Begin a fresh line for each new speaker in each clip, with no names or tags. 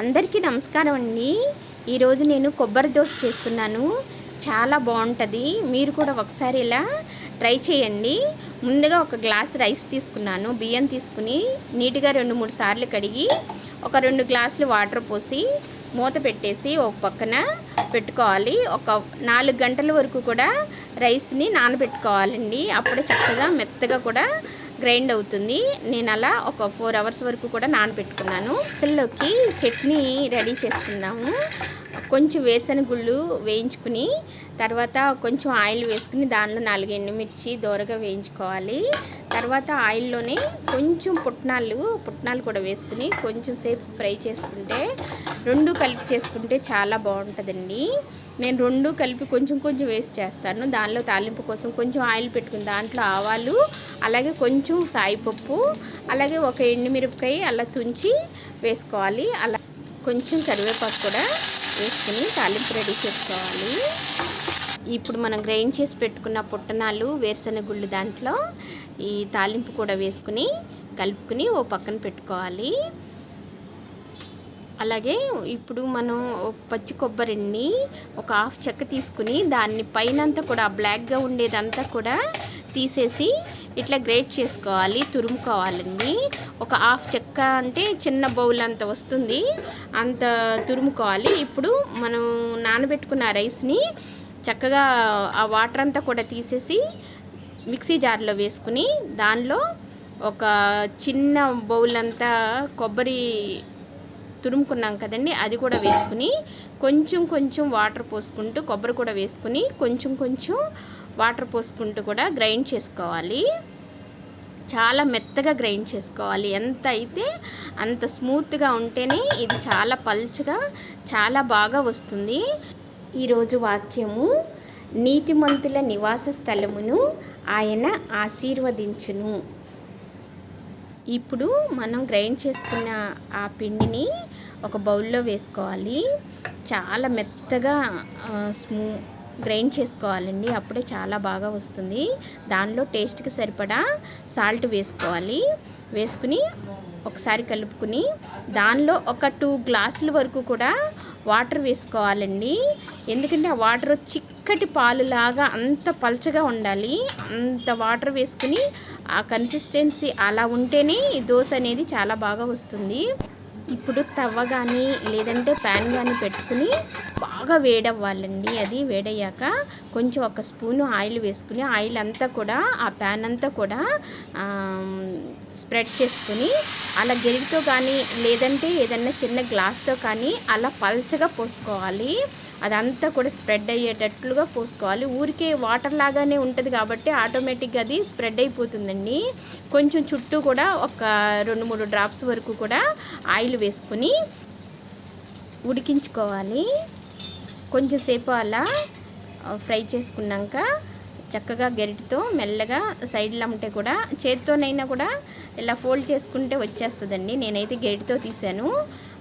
అందరికీ నమస్కారం అండి. ఈరోజు నేను కొబ్బరి దోశ చేస్తున్నాను. చాలా బాగుంటుంది. మీరు కూడా ఒకసారి ఇలా ట్రై చేయండి. ముందుగా ఒక గ్లాస్ రైస్ తీసుకున్నాను. బియ్యం తీసుకుని నీట్గా రెండు మూడు సార్లు కడిగి ఒక రెండు గ్లాసులు వాటర్ పోసి మూత పెట్టేసి ఒక పక్కన పెట్టుకోవాలి. ఒక నాలుగు గంటల వరకు కూడా రైస్ని నానబెట్టుకోవాలండి. అప్పుడే చక్కగా మెత్తగా కూడా గ్రైండ్ అవుతుంది. నేను అలా ఒక ఫోర్ అవర్స్ వరకు కూడా నానబెట్టుకున్నాను. అసల్లోకి చట్నీ రెడీ చేసుకుందాము. కొంచెం వేరుశనగ గుళ్ళు వేయించుకుని తర్వాత కొంచెం ఆయిల్ వేసుకుని దానిలో నాలుగు ఎండుమిర్చి దోరగా వేయించుకోవాలి. తర్వాత ఆయిల్లోనే కొంచెం పుట్నాలు పుట్నాలు కూడా వేసుకుని కొంచెం సేపు ఫ్రై చేసుకుంటే రెండు కలిపి చేసుకుంటే చాలా బాగుంటుందండి. నేను రెండు కలిపి కొంచెం కొంచెం వేస్ట్ చేస్తాను. దానిలో తాలింపు కోసం కొంచెం ఆయిల్ పెట్టుకుని దాంట్లో ఆవాలు అలాగే కొంచెం సాయిపప్పు అలాగే ఒక ఎండుమిరపకాయ అలా తుంచి వేసుకోవాలి. అలా కొంచెం కరివేపాకు కూడా వేసుకుని తాలింపు రెడీ చేసుకోవాలి. ఇప్పుడు మనం గ్రైండ్ చేసి పెట్టుకున్న పుట్టనాలు వేరుశనగ గుళ్ళు దాంట్లో ఈ తాలింపు కూడా వేసుకుని కలుపుకుని ఓ పక్కన పెట్టుకోవాలి. అలాగే ఇప్పుడు మనం పచ్చి కొబ్బరిని ఒక హాఫ్ చెక్క తీసుకుని దాన్ని పైనంతా కూడా బ్లాక్గా ఉండేదంతా కూడా తీసేసి ఇట్లా గ్రేట్ చేసుకోవాలి తురుముకోవాలండి. ఒక హాఫ్ చెక్క అంటే చిన్న బౌల్ అంత వస్తుంది అంత తురుముకోవాలి. ఇప్పుడు మనం నానబెట్టుకున్న రైస్ని చక్కగా ఆ వాటర్ అంతా కూడా తీసేసి మిక్సీ జార్లో వేసుకుని దానిలో ఒక చిన్న బౌల్ అంతా కొబ్బరి తురుముకున్నాం కదండి అది కూడా వేసుకుని కొంచెం కొంచెం వాటర్ పోసుకుంటూ కొబ్బరి కూడా వేసుకుని కొంచెం కొంచెం వాటర్ పోసుకుంటూ కూడా గ్రైండ్ చేసుకోవాలి. చాలా మెత్తగా గ్రైండ్ చేసుకోవాలి. ఎంత అయితే అంత స్మూత్గా ఉంటేనే ఇది చాలా పల్చగా చాలా బాగా వస్తుంది. ఈరోజు వాక్యము నీతిమంతుల నివాస స్థలమును ఆయన ఆశీర్వదించును. ఇప్పుడు మనం గ్రైండ్ చేసుకున్న ఆ పిండిని ఒక బౌల్లో వేసుకోవాలి. చాలా మెత్తగా స్మూ గ్రైండ్ చేసుకోవాలండి. అప్పుడే చాలా బాగా వస్తుంది. దానిలో టేస్ట్కి సరిపడా సాల్ట్ వేసుకోవాలి. వేసుకుని ఒకసారి కలుపుకుని దానిలో ఒక టూ గ్లాసుల వరకు కూడా వాటర్ వేసుకోవాలండి. ఎందుకంటే ఆ వాటర్ చిక్కటి పాలులాగా అంత పల్చగా ఉండాలి. అంత వాటర్ వేసుకుని ఆ కన్సిస్టెన్సీ అలా ఉంటేనే ఈ దోశ అనేది చాలా బాగా వస్తుంది. ఇప్పుడు తవ్వ కానీ లేదంటే ప్యాన్ కానీ పెట్టుకుని బాగా వేడవ్వాలండి. అది వేడయ్యాక కొంచెం ఒక స్పూను ఆయిల్ వేసుకుని ఆయిల్ అంతా కూడా ఆ ప్యాన్ అంతా కూడా స్ప్రెడ్ చేసుకుని అలా గెరిటితో కానీ లేదంటే ఏదన్నా చిన్న గ్లాస్తో కానీ అలా పల్చగా పోసుకోవాలి. అదంతా కూడా స్ప్రెడ్ అయ్యేటట్లుగా పోసుకోవాలి. ఊరికే వాటర్ లాగానే ఉంటుంది కాబట్టి ఆటోమేటిక్గా అది స్ప్రెడ్ అయిపోతుందండి. కొంచెం చుట్టూ కూడా ఒక రెండు మూడు డ్రాప్స్ వరకు కూడా ఆయిల్ వేసుకొని ఉడికించుకోవాలి. కొంచెంసేపు అలా ఫ్రై చేసుకున్నాక చక్కగా గరిటితో మెల్లగా సైడ్లో ఉంటే కూడా చేత్తోనైనా కూడా ఇలా ఫోల్డ్ చేసుకుంటే వచ్చేస్తుందండి. నేనైతే గరిటితో తీసాను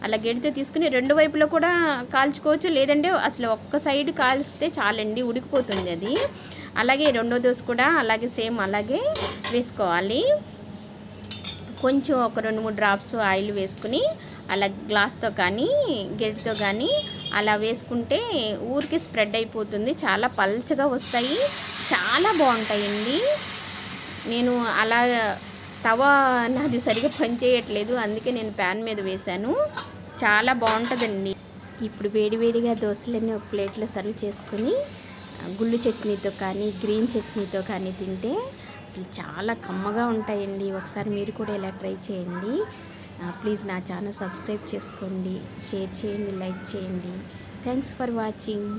అలా గెడితో తీసుకుని రెండు వైపులో కూడా కాల్చుకోవచ్చు. లేదంటే అసలు ఒక్క సైడ్ కాల్స్తే చాలండి ఉడికిపోతుంది అది. అలాగే రెండో దోశ కూడా అలాగే సేమ్ అలాగే వేసుకోవాలి. కొంచెం ఒక రెండు మూడు డ్రాప్స్ ఆయిల్ వేసుకుని అలా గ్లాస్తో కానీ గెడితో కానీ అలా వేసుకుంటే ఊరికి స్ప్రెడ్ అయిపోతుంది. చాలా పల్చగా వస్తాయి. చాలా బాగుంటాయండి. నేను అలా తవ నాది సరిగా పనిచేయట్లేదు అందుకే నేను ప్యాన్ మీద వేశాను. చాలా బాగుంటుందండి. ఇప్పుడు వేడివేడిగా దోశలన్నీ ఒక ప్లేట్లో సర్వ్ చేసుకొని గుళ్ళు చట్నీతో కానీ గ్రీన్ చట్నీతో కానీ తింటే అసలు చాలా కమ్మగా ఉంటాయండి. ఒకసారి మీరు కూడా ఇలా ట్రై చేయండి. ప్లీజ్ నా ఛానల్ సబ్స్క్రైబ్ చేసుకోండి షేర్ చేయండి లైక్ చేయండి. Thanks for watching.